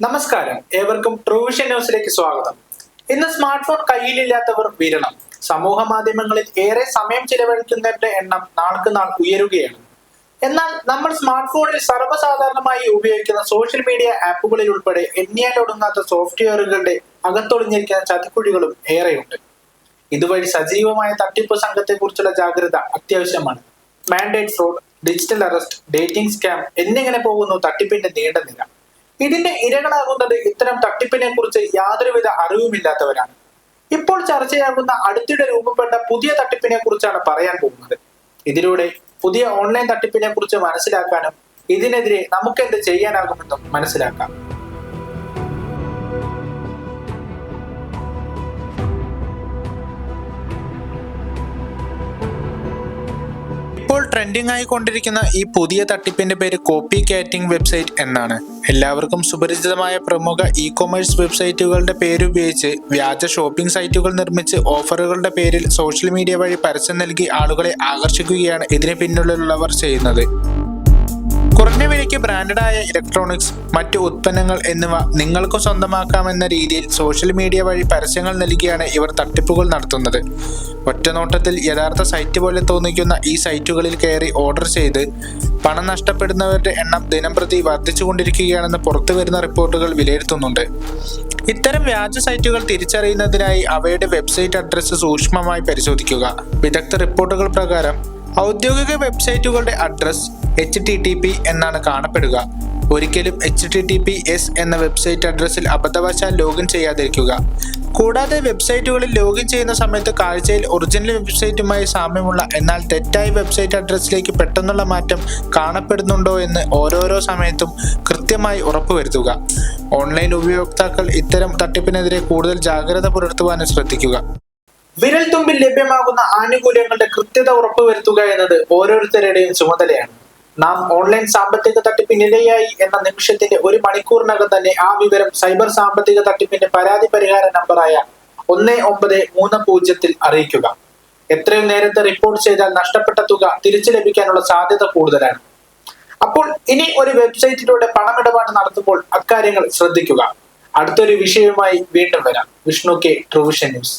നമസ്കാരം. ഏവർക്കും ട്രൂവിഷൻ ന്യൂസിലേക്ക് സ്വാഗതം. ഇന്ന് സ്മാർട്ട് ഫോൺ കയ്യിലില്ലാത്തവർ വിരണം. സമൂഹ മാധ്യമങ്ങളിൽ ഏറെ സമയം ചിലവഴിക്കുന്നവരുടെ എണ്ണം നാൾക്ക് നാൾ ഉയരുകയാണ്. എന്നാൽ നമ്മൾ സ്മാർട്ട് ഫോണിൽ സർവസാധാരണമായി ഉപയോഗിക്കുന്ന സോഷ്യൽ മീഡിയ ആപ്പുകളിൽ ഉൾപ്പെടെ എണ്ണിയാൽ ഒടുങ്ങാത്ത സോഫ്റ്റ്വെയറുകളുടെ അകത്തൊളിഞ്ഞിരിക്കുന്ന ചതിക്കുഴികളും ഏറെയുണ്ട്. ഇതുവഴി സജീവമായ തട്ടിപ്പ് സംഘത്തെക്കുറിച്ചുള്ള ജാഗ്രത അത്യാവശ്യമാണ്. Mandate fraud digital arrest dating scam എന്നിങ്ങനെ പോകുന്നു തട്ടിപ്പിന്റെ നീണ്ട നിര. ഇതിന്റെ ഇരകളാകുന്നത് ഇത്തരം തട്ടിപ്പിനെ കുറിച്ച് യാതൊരുവിധ അറിവുമില്ലാത്തവരാണ്. ഇപ്പോൾ ചർച്ചയാകുന്ന അടുത്തിടെ രൂപപ്പെട്ട പുതിയ തട്ടിപ്പിനെ കുറിച്ചാണ് പറയാൻ പോകുന്നത്. ഇതിലൂടെ പുതിയ ഓൺലൈൻ തട്ടിപ്പിനെ കുറിച്ച് മനസ്സിലാക്കാനും ഇതിനെതിരെ നമുക്ക് എന്ത് ചെയ്യാനാകുമെന്നും മനസ്സിലാക്കാം. ട്രെൻഡിംഗ് ആയിക്കൊണ്ടിരിക്കുന്ന ഈ പുതിയ തട്ടിപ്പിന്റെ പേര് കോപ്പി കാറ്റിംഗ് വെബ്സൈറ്റ് എന്നാണ്. എല്ലാവർക്കും സുപരിചിതമായ പ്രമുഖ ഇ കൊമേഴ്സ് വെബ്സൈറ്റുകളുടെ പേരുപയോഗിച്ച് വ്യാജ ഷോപ്പിംഗ് സൈറ്റുകൾ നിർമ്മിച്ച് ഓഫറുകളുടെ പേരിൽ സോഷ്യൽ മീഡിയ വഴി പരസ്യം നൽകി ആളുകളെ ആകർഷിക്കുകയാണ് ഇതിന് പിന്നിലുള്ളവർ ചെയ്യുന്നത്. കുറഞ്ഞ ബ്രാൻഡഡായ ഇലക്ട്രോണിക്സ് മറ്റു ഉത്പന്നങ്ങൾ എന്നിവ നിങ്ങൾക്ക് സ്വന്തമാക്കാമെന്ന രീതിയിൽ സോഷ്യൽ മീഡിയ വഴി പരസ്യങ്ങൾ നൽകിയാണ് ഇവർ തട്ടിപ്പുകൾ നടത്തുന്നത്. ഒറ്റനോട്ടത്തിൽ യഥാർത്ഥ സൈറ്റ് പോലെ തോന്നിക്കുന്ന ഈ സൈറ്റുകളിൽ കയറി ഓർഡർ ചെയ്ത് പണം നഷ്ടപ്പെടുന്നവരുടെ എണ്ണം ദിനംപ്രതി വർദ്ധിച്ചുകൊണ്ടിരിക്കുകയാണെന്ന് പുറത്തുവരുന്ന റിപ്പോർട്ടുകൾ വിലയിരുത്തുന്നുണ്ട്. ഇത്തരം വ്യാജ സൈറ്റുകൾ തിരിച്ചറിയുന്നതിനായി അവയുടെ വെബ്സൈറ്റ് അഡ്രസ്സ് സൂക്ഷ്മമായി പരിശോധിക്കുക. വിദഗ്ധ റിപ്പോർട്ടുകൾ പ്രകാരം ഔദ്യോഗിക വെബ്സൈറ്റുകളുടെ address H T T P എന്നാണ് കാണപ്പെടുക. ഒരിക്കലും H T T P S എന്ന വെബ്സൈറ്റ് അഡ്രസ്സിൽ അബദ്ധവശാൽ ലോഗിൻ ചെയ്യാതിരിക്കുക. കൂടാതെ വെബ്സൈറ്റുകളിൽ ലോഗിൻ ചെയ്യുന്ന സമയത്ത് കാഴ്ചയിൽ ഒറിജിനൽ വെബ്സൈറ്റുമായി സാമ്യമുള്ള എന്നാൽ തെറ്റായ വെബ്സൈറ്റ് അഡ്രസ്സിലേക്ക് പെട്ടെന്നുള്ള മാറ്റം കാണപ്പെടുന്നുണ്ടോ എന്ന് ഓരോരോ സമയത്തും കൃത്യമായി ഉറപ്പുവരുത്തുക. ഓൺലൈൻ ഉപയോക്താക്കൾ ഇത്തരം തട്ടിപ്പിനെതിരെ കൂടുതൽ ജാഗ്രത പുലർത്തുവാനും ശ്രദ്ധിക്കുക. വിരൽ തുമ്പിൽ ലഭ്യമാകുന്ന ആനുകൂല്യങ്ങളുടെ കൃത്യത ഉറപ്പുവരുത്തുക എന്നത് ഓരോരുത്തരുടെയും ചുമതലയാണ്. നാം ഓൺലൈൻ സാമ്പത്തിക തട്ടിപ്പിനിരയായി എന്ന നിമിഷത്തിന്റെ ഒരു മണിക്കൂറിനകം തന്നെ ആ വിവരം സൈബർ സാമ്പത്തിക തട്ടിപ്പിന്റെ പരാതി പരിഹാര നമ്പറായ ഒന്ന് ഒമ്പത് മൂന്ന് പൂജ്യത്തിൽ അറിയിക്കുക. എത്രയും നേരത്തെ റിപ്പോർട്ട് ചെയ്താൽ നഷ്ടപ്പെട്ട തുക തിരിച്ചു ലഭിക്കാനുള്ള സാധ്യത കൂടുതലാണ്. അപ്പോൾ ഇനി ഒരു വെബ്സൈറ്റിലൂടെ പണമിടപാട് നടത്തുമ്പോൾ അക്കാര്യങ്ങൾ ശ്രദ്ധിക്കുക. അടുത്തൊരു വിഷയവുമായി വീണ്ടും വരാം. Vishnu K Truevision news.